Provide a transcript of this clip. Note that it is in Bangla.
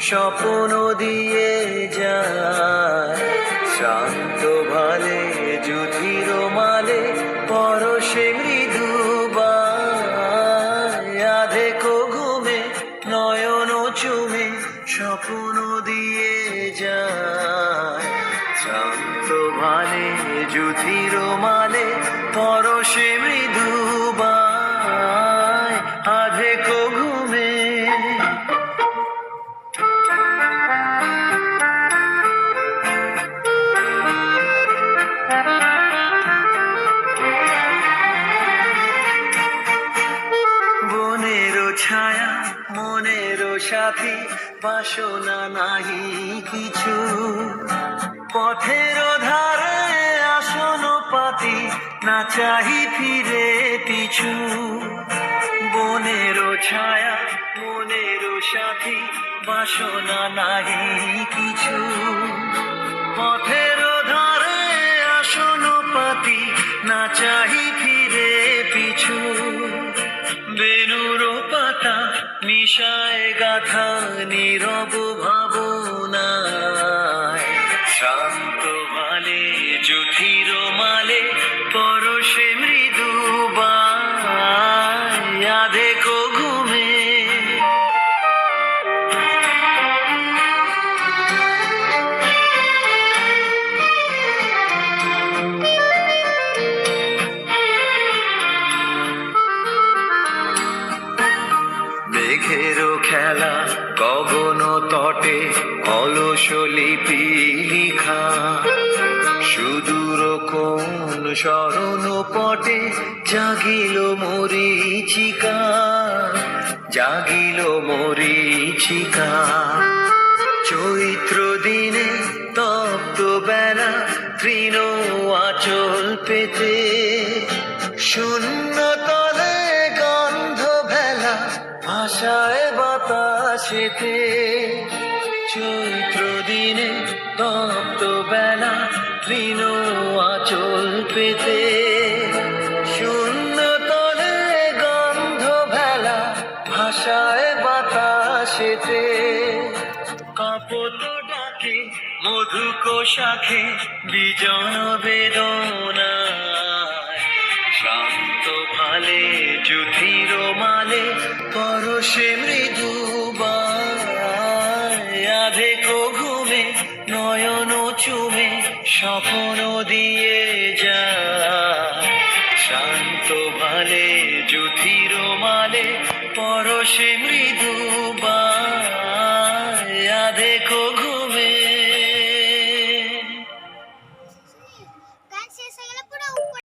স্বপ্ন দিয়ে যায়। শান্ত ভালে যুধির মালে, পরশে মৃদু আধে ঘুমে নয়ন চুমে স্বপ্ন দিয়ে যায়। শান্ত ভালে যুধির মালে, পরশে মৃদু সাথী বাসনা নাহি কিছু। পথের ধারে আসন পাতি না চাহি ফিরে পিছু। বনেরও ছায়া মনেরও সাথী বাসনা নাহি কিছু। পথের ধারে আসন পাতি না চাহি ফিরে পিছু। বেনুর মিশায় গাথা নীরব ভাবনায় শান্ত মালে জুথির মালে পরশে মৃদু দেখো তটে অলস লিপি লিখা সুদূর কোন স্মরণ পটে জাগিল মরিচিকা জাগিল মরিচিকা। চৈত্র দিনে তপ্ত বেলা তৃণ আচল পেতে শূন্য তলে গন্ধ ভেলা ভাষায় বাতাসেতে চৈত্র দিনে তপ্ত বেলা তৃণ আচল পেতে শূন্য তলে গন্ধ ভেলা ভাষায় বাতাসেতে ডাকে মধুক শাখে বিজন বেদনায়, শান্ত ভালে মালে পরশে মৃদু আধে ঘুমে নয়ন চুমে, স্বপ্ন দিয়ে যা। শান্ত ভালে যুথির মালে পরশে মৃদু আধে ঘুমে